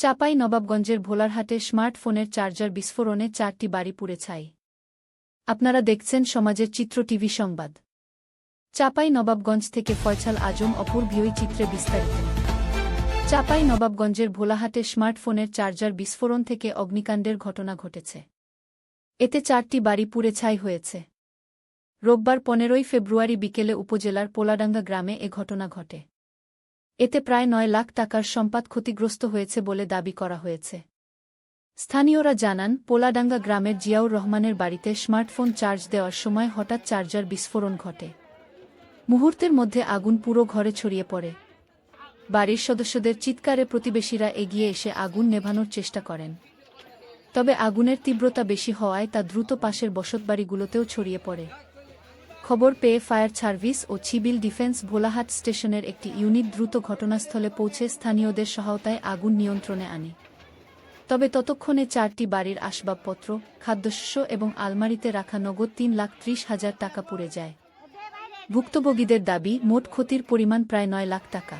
চাপাই নবাবগঞ্জের ভোলারহাটে স্মার্টফোনের চার্জার বিস্ফোরণে চারটি বাড়ি পুড়ে ছাই। আপনারা দেখছেন সমাজের চিত্র টিভি সংবাদ। চাপাই নবাবগঞ্জ থেকে ফয়সাল আজম অপর ভিওই চিত্রে বিস্তারিত। চাপাই নবাবগঞ্জের ভোলাহাটে স্মার্টফোনের চার্জার বিস্ফোরণ থেকে অগ্নিকাণ্ডের ঘটনা ঘটেছে। এতে চারটি বাড়ি পুড়ে ছাই হয়েছে। রোববার পনেরোই ফেব্রুয়ারি বিকেলে উপজেলার পোলাডাঙ্গা গ্রামে এ ঘটনা ঘটে। এতে প্রায় নয় লাখ টাকার সম্পদ ক্ষতিগ্রস্ত হয়েছে বলে দাবি করা হয়েছে। স্থানীয়রা জানান, পোলাডাঙ্গা গ্রামের জিয়াউর রহমানের বাড়িতে স্মার্টফোন চার্জ দেওয়ার সময় হঠাৎ চার্জার বিস্ফোরণ ঘটে। মুহূর্তের মধ্যে আগুন পুরো ঘরে ছড়িয়ে পড়ে। বাড়ির সদস্যদের চিৎকারে প্রতিবেশীরা এগিয়ে এসে আগুন নেভানোর চেষ্টা করেন। তবে আগুনের তীব্রতা বেশি হওয়ায় তা দ্রুত পাশের বসতবাড়িগুলোতেও ছড়িয়ে পড়ে। খবর পেয়ে ফায়ার সার্ভিস ও সিভিল ডিফেন্স ভোলাহাট স্টেশনের একটি ইউনিট দ্রুত ঘটনাস্থলে পৌঁছে স্থানীয়দের সহায়তায় আগুন নিয়ন্ত্রণে আনে। তবে ততক্ষণে চারটি বাড়ির আসবাবপত্র, খাদ্যশস্য এবং আলমারিতে রাখা নগদ তিন লাখ ত্রিশ হাজার টাকা পুড়ে যায়। ভুক্তভোগীদের দাবি, মোট ক্ষতির পরিমাণ প্রায় নয় লাখ টাকা।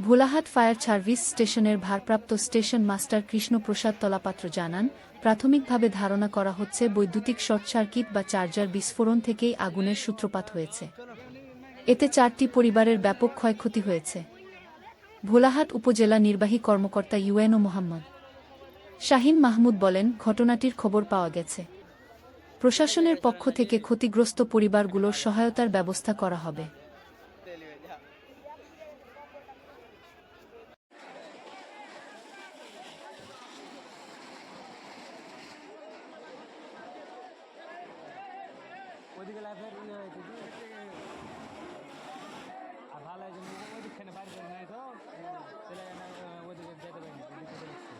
ভোলাহাট ফায়ার সার্ভিস স্টেশনের ভারপ্রাপ্ত স্টেশন মাস্টার কৃষ্ণপ্রসাদ তলাপাত্র জানান প্রাথমিকভাবে ধারণা করা হচ্ছে বৈদ্যুতিক শর্ট সার্কিট বা চার্জার বিস্ফোরণ থেকেই আগুনের সূত্রপাত হয়েছে। এতে চারটি পরিবারের ব্যাপক ক্ষয়ক্ষতি হয়েছে। ভোলাহাট উপজেলা নির্বাহী কর্মকর্তা ইউএনও মোহাম্মদ। শাহিন মাহমুদ বলেন, ঘটনাটির খবর পাওয়া গেছে। প্রশাসনের পক্ষ থেকে ক্ষতিগ্রস্ত পরিবারগুলোর সহায়তার ব্যবস্থা করা হবে। ওইদিকে লাইফের ইয়ে হয়েছে আর ভালো হয়েছে ওইদিকখানে বাড়ি করে নাই তো? না ওইদিকে যেতে পারিনি ওইদিকে চলে এসছি।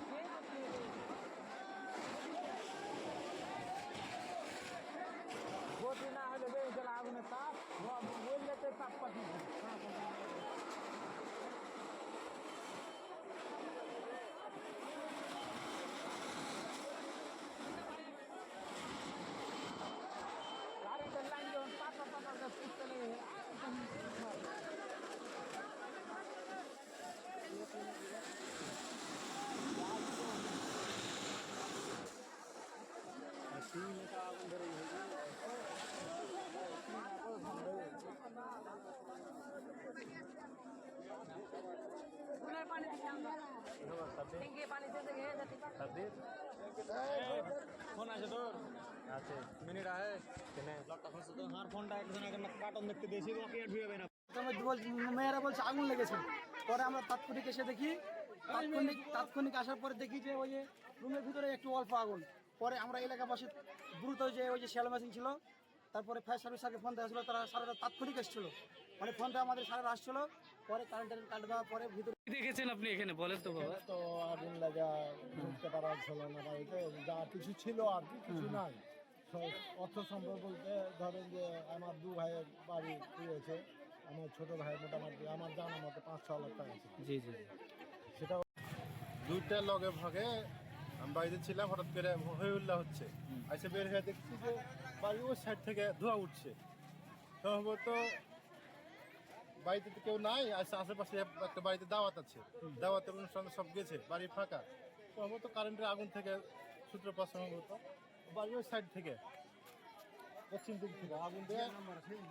গতি না হলে বেশ গেলে আগুনের তাপ বললে তো তাপ পাঠিয়ে গাড়িতে লাইন যখন পাতা পাতা করে ছুটতে লেগে ফোন আছে তোর? আছে। মিনিট আছে কেনে? তখন শুধু আমার ফোনটা একজন আগে কার্টন দেখতে দিয়েছি ওকে আর ঢুয়ে না। মেয়েরা বলছে আগুন লেগেছে। পরে আমরা তাৎক্ষণিক এসে দেখি তাৎক্ষণিক তাৎক্ষণিক আসার পরে দেখি যে ওই যে রুমের ভিতরে একটু অল্প আগুন। পরে আমরা এলাকাবাসী দ্রুত যে ওই যে শ্যালো মেশিন ছিল তারপরে ফায়ার সার্ভিস আগে ফোন দেওয়া ছিল তারা সারাটা তাৎক্ষণিক এসেছিল। মানে ফোনটা আমাদের সারা আসছিল। পরে কারেন্টের কাট দেওয়ার পরে ভিতরে দেখেছেন আপনি এখানে? বলেন তো বাবা। তো আগুন লাগা ঢুকতে পারা ছিল না বাড়িতে যা কিছু ছিল আর কি কিছু নাই। অর্থ সম্পদ বলতে ধরেন যে আমার দু ভাইয়ের বাড়ি পেয়েছে আমার ছোট ভাই মোটামুটি আমার জানা মতো পাঁচ ছ লাখ টাকা ছিল জি জি। সেটা দুইটা লগে ভাগে আমি বাড়িতে ছিলাম হঠাৎ করে উল্লাহ হচ্ছে। আইসে বের হয়ে দেখছি যে বাড়ি ওই সাইড থেকে ধোঁয়া উঠছে। সম্ভবত বাড়িতে তো কেউ নাই আসে আশেপাশে একটা বাড়িতে দাওয়াত আছে। দাওয়াতের অনুষ্ঠান সব গেছে, বাড়ি ফাঁকা। সম্ভবত কারেন্টের আগুন থেকে, সূত্রপাত সম্ভবত বাড়ি ওই সাইড থেকে, পশ্চিম দিক থেকে আগুন দিয়ে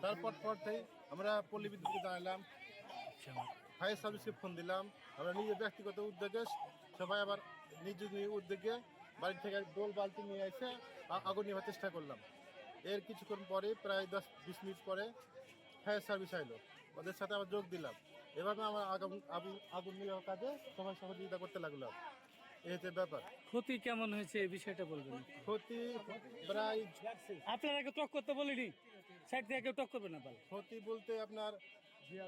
তারপর পরতেই আমরা পল্লী বিদ্যুৎকে জানালাম ফায়ার সার্ভিসকে ফোন দিলাম, আমরা নিজের ব্যক্তিগত উদ্যোগে, সবাই আবার নিজ নিজ উদ্যোগে বাড়ি থেকে ডোল বালতি নিয়ে এসে আগুন নেওয়ার চেষ্টা করলাম। এর কিছুক্ষণ পরে, প্রায় দশ, বিশ মিনিট পরে ফায়ার সার্ভিস আইলো। ওদের সাথে আবার যোগ দিলাম। এভাবে আমার আগুন আগুন আগুন নেওয়ার কাজে সবাই সহযোগিতা করতে লাগলাম এই হচ্ছে ব্যাপার। ক্ষতি কেমন হয়েছে? এই বিষয়টা বলবেন ক্ষতি প্রায় আপনারা কেউ টক করতে বলিনি। সাইড থেকে কেউ টক করবে না তাহলে ক্ষতি বলতে আপনার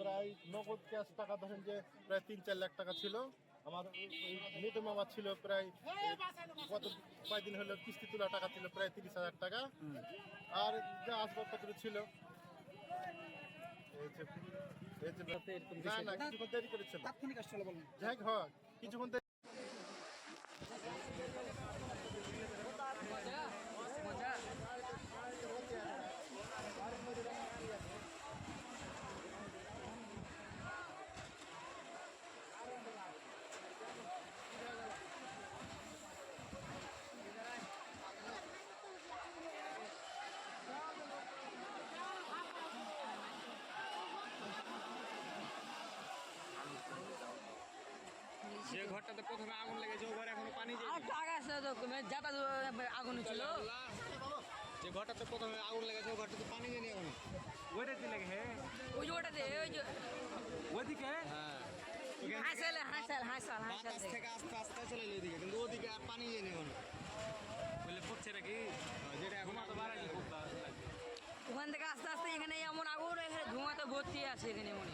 প্রায় নগদ ক্যাশ টাকা ধরেন যে প্রায় তিন চার লাখ টাকা ছিল। আমার মিটম আমার ছিল প্রায় গত কয়েকদিন হলো কিস্তি তোলা টাকা ছিল প্রায় তিরিশ হাজার টাকা। আর যা আসবাবপত্র ছিল তাৎক্ষণিক আসছিল বলুন। যাই হোক কিছুক্ষণ দেরি যে ঘরটাতে প্রথমে আগুন লেগেছে ও ঘরে এখনও পানি আর যায়নি একটু আগে আসছে যাতা আগুন ছিল। যে ঘরটাতে প্রথমে আগুন লেগেছে ও ঘরটাতে পানি যায়নি এখনও। ওইটাতে লেগে হ্যাঁ ওই যে ওটাতে ওই যে ওইদিকে? হ্যাঁ। ওখান হাসাল হাসাল হাসাল হাসাল বাতাস থেকে আস্তে আস্তে চলে এলো কিন্তু ওদিকে আর পানি যায়নি এখনও। বলে ফুটছে নাকি? যেটা এখন তো বাড়াইছে ওখান থেকে আস্তে আস্তে এখানে এমন আগুন এখানে ধোঁয়াতে ভর্তি আছে এখানে মনে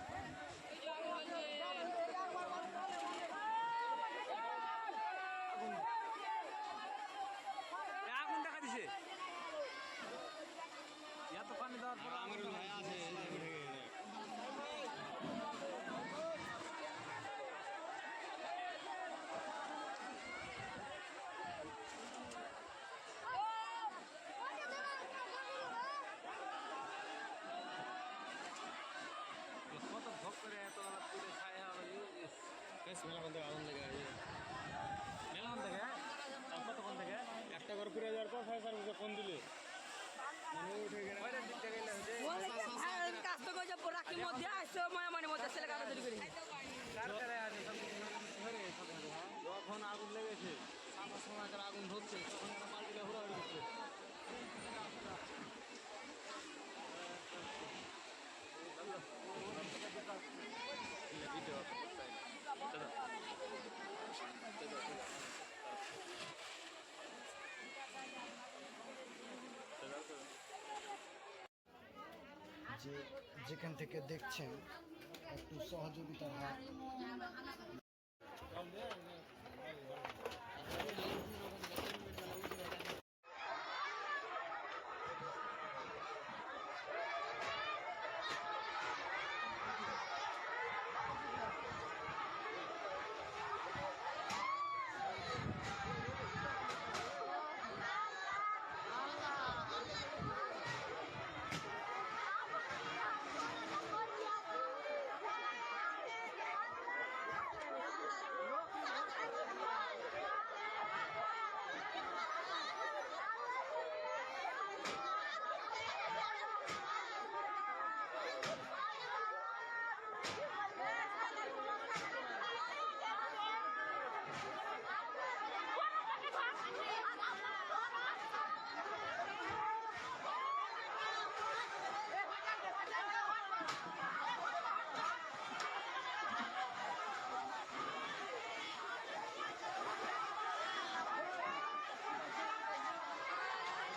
আগুন দেখা দিছে এত পানি দেওয়ার পর আর আমিরুল ভাই আছে এই যে উঠে গেছে। কত ভোগ করে এত বেলা পুড়ে ছায়া হলো ইস, বেশ মেলাখান থেকে আগুন আছে। মেলাম থেকে? আর কতক্ষণ থেকে? একটা ঘর ফিরে যাওয়ার পর ফায়ার সার্ভিসে ফোন দিলে। মানে থেকে কাজ তো করছে রাখির মধ্যে আসছে মায়ামানির মধ্যে ছেলে কাটা তৈরি কার কারে আছে সব কিছু ধরে সব কিছু, হ্যাঁ? যখন আগুন লেগেছে আমার সময় তারা আগুন ধরছে তখন এরা পাল্টিলে হুড়াহুড়ি করছে যে যেখান থেকে দেখছেন একটু সহযোগিতার হাত